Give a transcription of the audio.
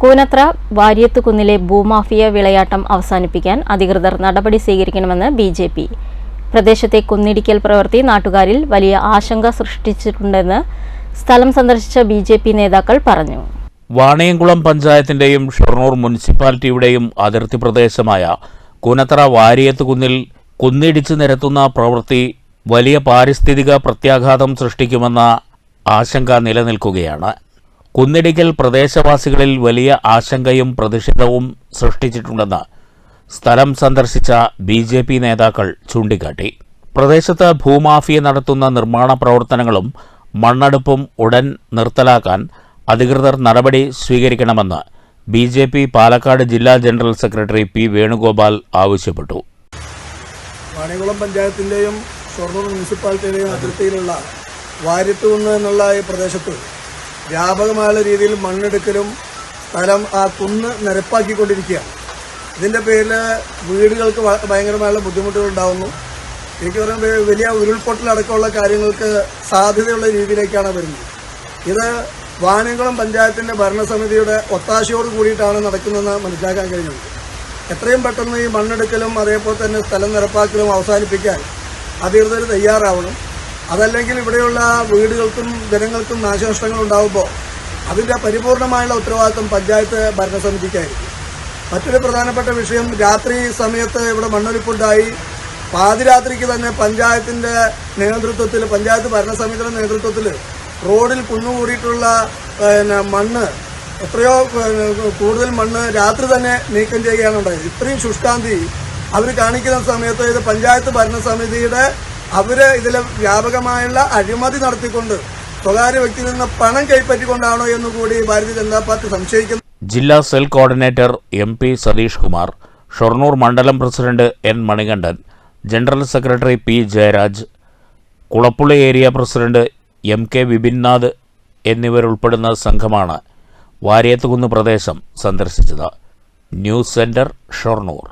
കൂനത്ര വാര്യത്തുകുന്നിലെ ഭൂമാഫിയ വിളയാട്ടം അവസാനിപ്പിക്കാൻ അധികൃതർ നടപടി സ്വീകരിക്കണമെന്ന് ബി ജെ പി. പ്രദേശത്തെ കുന്നിടിക്കൽ പ്രവൃത്തി നാട്ടുകാരിൽ വലിയ ആശങ്ക സൃഷ്ടിച്ചിട്ടുണ്ടെന്ന് സ്ഥലം സന്ദർശിച്ച ബി ജെ പി നേതാക്കൾ പറഞ്ഞു. വാണിയംകുളം പഞ്ചായത്തിന്റെയും ഷൊർണൂർ മുനിസിപ്പാലിറ്റിയുടെയും അതിർത്തി പ്രദേശമായ കൂനത്തറ വാരിയത്ത് കുന്നിൽ കുന്നിടിച്ചു നിരത്തുന്ന പ്രവൃത്തി വലിയ പാരിസ്ഥിതിക പ്രത്യാഘാതം സൃഷ്ടിക്കുമെന്ന ആശങ്ക നിലനിൽക്കുകയാണ്. കുന്നിടിക്കൽ പ്രദേശവാസികളിൽ വലിയ ആശങ്കയും പ്രതിഷേധവും സൃഷ്ടിച്ചിട്ടുണ്ടെന്ന് സ്ഥലം സന്ദർശിച്ച ബി ജെ പി നേതാക്കൾ ചൂണ്ടിക്കാട്ടി. പ്രദേശത്ത് ഭൂമാഫിയ നടത്തുന്ന നിർമ്മാണ പ്രവർത്തനങ്ങളും മണ്ണെടുപ്പും ഉടൻ നിർത്തലാക്കാൻ അധികൃതർ നടപടി സ്വീകരിക്കണമെന്ന് ബി ജെ പി പാലക്കാട് ജില്ലാ ജനറൽ സെക്രട്ടറി പി വേണുഗോപാൽ ആവശ്യപ്പെട്ടു. വാണികുളം പഞ്ചായത്തിന്റെയും ഷൊർണൂർ മുനിസിപ്പാലിറ്റിയുടെയും അതിർത്തിയിലുള്ള വാര്യത്തുകുന്ന് എന്നുള്ള ഈ പ്രദേശത്ത് വ്യാപകമായ രീതിയിൽ മണ്ണെടുക്കലും സ്ഥലം ആ കുന്ന് നിരപ്പാക്കിക്കൊണ്ടിരിക്കുകയാണ് ഇതിന്റെ പേരിൽ വീടുകൾക്ക് ഭയങ്കരമായുള്ള ബുദ്ധിമുട്ടുകൾ ഉണ്ടാകുന്നു എനിക്ക് പറയുമ്പോൾ വലിയ ഉരുൾപൊട്ടലടക്കമുള്ള കാര്യങ്ങൾക്ക് സാധ്യതയുള്ള രീതിയിലേക്കാണ് വരുന്നത്. ഇത് വാനംകുളം പഞ്ചായത്തിന്റെ ഭരണസമിതിയുടെ ഒത്താശയോട് കൂടിയിട്ടാണ് നടക്കുന്നതെന്ന് മനസ്സിലാക്കാൻ കഴിഞ്ഞത്. എത്രയും പെട്ടെന്ന് ഈ മണ്ണെടുക്കലും അതേപോലെ തന്നെ സ്ഥലം നിരപ്പാക്കലും അവസാനിപ്പിക്കാൻ അധികൃതർ തയ്യാറാവണം. അതല്ലെങ്കിൽ ഇവിടെയുള്ള വീടുകൾക്കും ജനങ്ങൾക്കും നാശനഷ്ടങ്ങൾ ഉണ്ടാകുമ്പോൾ അതിന്റെ പരിപൂർണമായുള്ള ഉത്തരവാദിത്വം പഞ്ചായത്ത് ഭരണസമിതിക്കായിരിക്കും. മറ്റൊരു പ്രധാനപ്പെട്ട വിഷയം രാത്രി സമയത്ത് ഇവിടെ മണ്ണൊലിപ്പുണ്ടായി. പാതിരാത്രിക്ക് തന്നെ പഞ്ചായത്തിന്റെ നേതൃത്വത്തിൽ പഞ്ചായത്ത് ഭരണസമിതിയുടെ നേതൃത്വത്തിൽ റോഡിൽ കുന്നുകൂടിയിട്ടുള്ള പിന്നെ മണ്ണ് എത്രയോ കൂടുതൽ മണ്ണ് രാത്രി തന്നെ നീക്കം ചെയ്യുകയാണ് ഉണ്ടായത്. ഇത്രയും ശുഷ്കാന്തി അവർ കാണിക്കുന്ന സമയത്ത് ഇത് പഞ്ചായത്ത് ഭരണസമിതിയുടെ അവർ ഇതിൽ വ്യാപകമായുള്ള അഴിമതി നടത്തിക്കൊണ്ട് സ്വകാര്യ വ്യക്തിയിൽ നിന്ന് പണം കൈപ്പറ്റിക്കൊണ്ടാണോ എന്ന് കൂടി ഭാരതീയ ജനതാ പാർട്ടി സംശയിക്കുന്നു. ജില്ലാ cell coordinator M P Satheesh Kumar Shoranur മണ്ഡലം president N Manikandan general secretary P Jayaraj Kulappully area president M K Vipinnath എന്നിവരുൾപ്പെടുന്ന സംഘമാണ് വാര്യത്തുകുന്ന് പ്രദേശം സന്ദർശിച്ചത്. News centre Shoranur.